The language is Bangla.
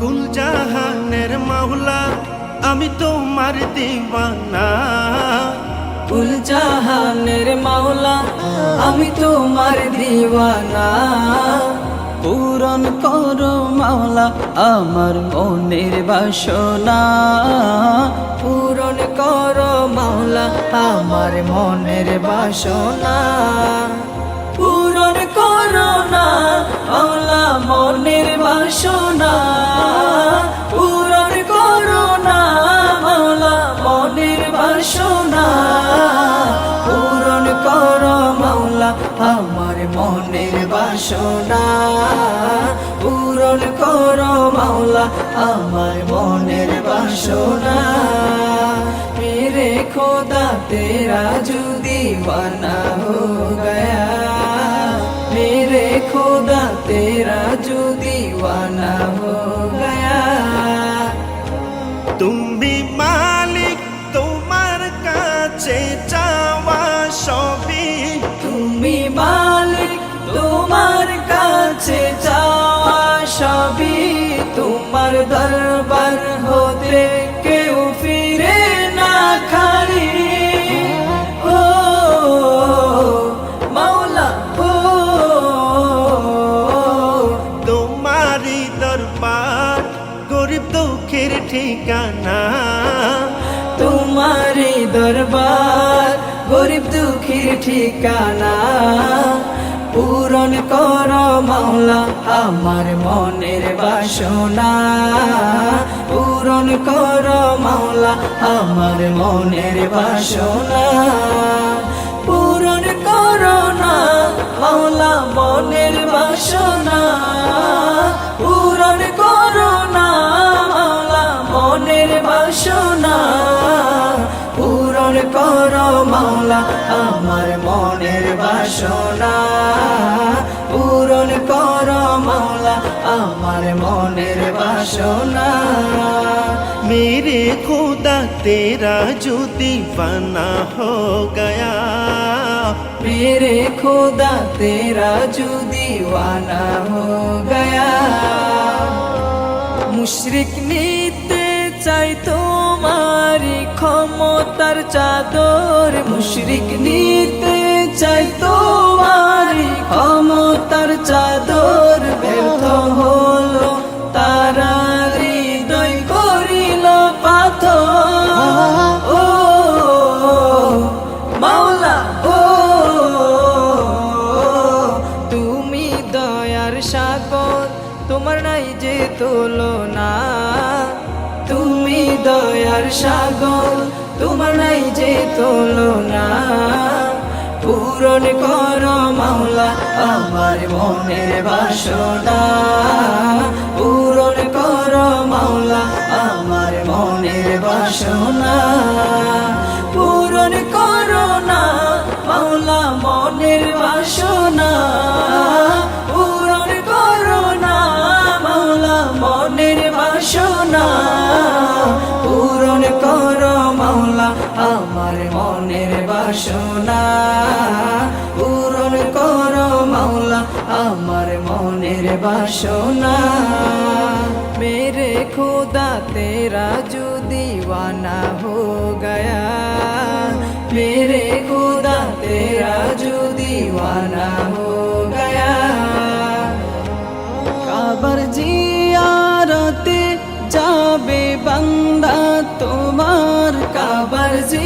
কুল জাহানের মাওলা, আমি তোমার দিওয়ানা। কুল জাহানের মাওলা, আমি তোমার দিওয়ানা। পূরণ করো মাওলা আমার মনের বাসনা। পূরণ করো মাওলা আমার মনের বাসনা। পূরণ করো না মাওলা মনের বাসনা। বাসনা পূরণ করো মাওলা, আমার মনের বাসনা। মেরে খোদা তেরা যদি বানা হো গয়া। মেরে খোদা তেরা যদি বানা হো গয়া। তুমি মালিক তোমার কাছে সবই তোমার দরবার হতে কেউ ফিরে না খালি। ও মাওলা ও তোমারই দরবার গরিব দুঃখের ঠিকানা। তোমারি দরবার গরিব দুঃখীর ঠিকানা। পূরণ কর মাওলা, আমার মনের বাসনা। পূরণ কর মাওলা, আমার মনের বাসনা। পূরণ কর না মাওলা, মনের বাসনা। পূরণ কর না মাওলা, মনের বাসনা। বাসনা, পূরণ কর মাওলা আমার মনের বাসনা। মেরে খোদা তেরা জো দিবানা হো গয়া, মেরে খোদা তেরা জো দিওয়ানা হো গয়া। মুশরিক নিতে চাই তোমারি ক্ষমতার চাদর, মুশরিক নিতে চাই তোমারি ক্ষমতার চাদর, ব্যর্থ হলো তারা, হৃদয় করিল পাথর। ও, মাওলা, ও, তুমি দয়ার সাগর, তোমার নাই যে তুলনা। তুমি দয়ার সাগর, তোমার নাই যে তুলনা। পূরণ কর মাওলা, আমার মনের বাসনা। পূরণ কর মাওলা, আমার মনের বাসনা। পূরণ করো না মাওলা, মনের বাসনা। বাসনা পূরণ কর মাওলা, আমার মনের বাসনা। মেরে খোদা তেরা জু দিওয়ানা হো গয়া। মেরে খোদা তেরা জু দিওয়ানা হো গয়া। কাবার জিয়ারতে যাবে বান্দা তোমার, কাবার জি